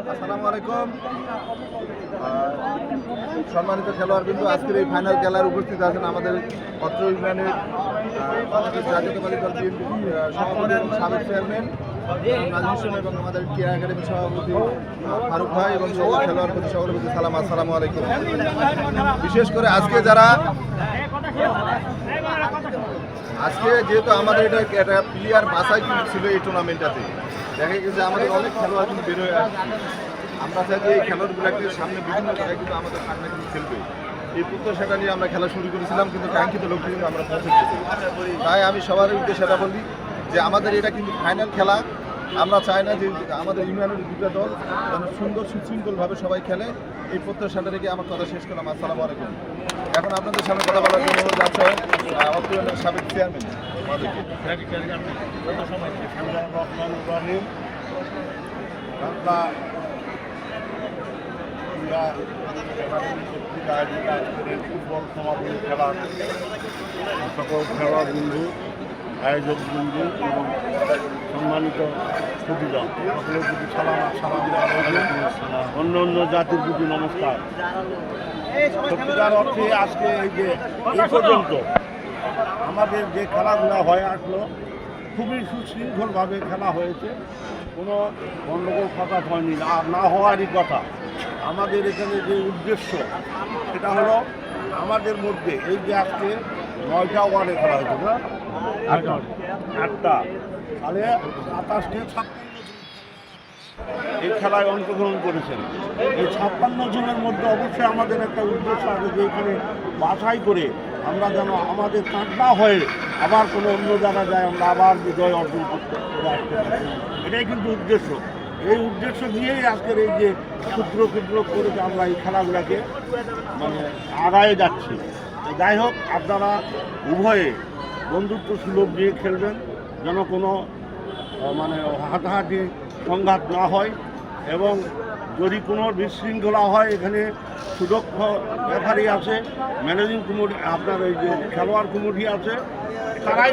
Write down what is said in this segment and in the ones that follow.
আসসালামু আলাইকুম। সম্মানিত আজকের এই ফাইনাল খেলার উপস্থিত আছেন আমাদের অত্র ইউনিয়নের সাবেক চেয়ারম্যান এবং আমাদের ফারুক এবং খেলোয়াড় প্রতি সালাম বিশেষ করে আজকে যারা, আজকে যেহেতু আমাদের এটা একটা প্লেয়ার কিন্তু ছিল এই টুর্নামেন্টটাতে দেখা গেছে আমাদের অনেক খেলোয়াড় কিন্তু বেরোয় আসছে আমরা চাই যে এই খেলোয়াড়গুলোকে সামনে বিভিন্ন জায়গায় কিন্তু আমাদের সামনে কিন্তু খেলবে। এই প্রত্যাশাটা নিয়ে আমরা খেলা শুরু করেছিলাম, কিন্তু কাঙ্ক্ষিত লক্ষ্যে কিন্তু আমরা পৌঁছে গেছি। তাই আমি সবার উদ্দেশ্যে এটা বলি যে আমাদের এটা কিন্তু ফাইনাল খেলা। আমরা চাই না যে আমাদের ইউনিয়নের দুটো দল যেন সুন্দর সুশৃঙ্খলভাবে সবাই খেলে। এই প্রত্যাশাটা রেখে আমার কথা শেষ করলাম। আসসালামু আলাইকুম। এখন আপনাদের সামনে কথা বলার জন্য অনুরোধ আছে সাবেক চেয়ারম্যান সকল বিন্দু আয়োজক বিন্দু এবং সম্মানিত সুবিধা সকলের প্রতি সালাম অন্য অন্য জাতির প্রতি নমস্কার। সত্যিকার অর্থে আজকে এই যে পর্যন্ত আমাদের যে খেলাধুলা হয়ে আসলো খুবই সুশৃঙ্খলভাবে খেলা হয়েছে। কোনো গণ্ডগোল কথা হয়নি। আর না হওয়ারই কথা। আমাদের এখানে যে উদ্দেশ্য সেটা হলো আমাদের মধ্যে এই যে আজকে নয়টা ওয়ার্ডে খেলা হয়েছে না? আটটা। আটটা। তাহলে সাতাশটি ছাপ্পান্ন এই খেলায় অংশগ্রহণ করেছেন। এই ছাপ্পান্ন জনের মধ্যে অবশ্যই আমাদের একটা উদ্দেশ্য আছে যে এখানে বাছাই করে আমরা যেন আমাদের কাঁকড়া হয়ে আবার কোনো অন্য জায়গায় যায়, আমরা আবার বিজয় অর্জন করতে এটাই কিন্তু উদ্দেশ্য। এই উদ্দেশ্য নিয়েই আজকের এই যে ক্ষুদ্র ক্ষুদ্র করে আমরা এই খেলাগুলোকে মানে আগায়ে যাচ্ছি। যাই হোক, আপনারা উভয়ে বন্ধুত্ব সুলভ নিয়ে খেলবেন। যেন কোনো মানে হাতাহাতি সংঘাত না হয়। এবং যদি কোনো বিশৃঙ্খলা হয়, এখানে সুদক্ষ রেফারি আছে, ম্যানেজিং কমিটি, আপনার এই যে খেলোয়াড় কমিটি আছে, তারাই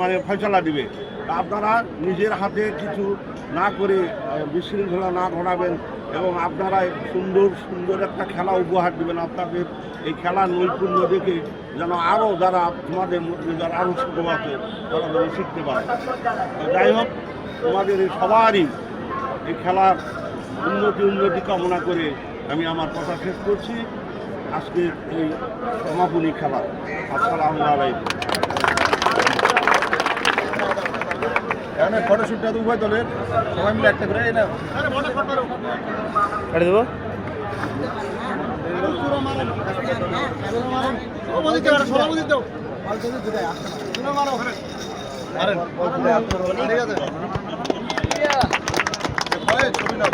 মানে ফয়সলা দিবে। আপনারা নিজের হাতে কিছু না করে বিশৃঙ্খলা না ঘটাবেন এবং আপনারা সুন্দর সুন্দর একটা খেলা উপহার দেবেন। আপনাদের এই খেলার নৈপুণ্য দেখে যেন আরও যারা তোমাদের মধ্যে যারা আরও ছোটো তারা যেন শিখতে পারে। যাই হোক, তোমাদের এই সবারই এই খেলার উন্নতি উন্নতি কামনা করে আমি আমার কথা শেষ করছি। আজকের এই সমাপনী খেলা। আসসালামু আলাইকুম। এখানে ফটোশ্যুটটা তো উভয় দলের। সবাই মিলে একটা করে এই না কাটে দেবো? মারেন। ঠিক আছে ছবি নাও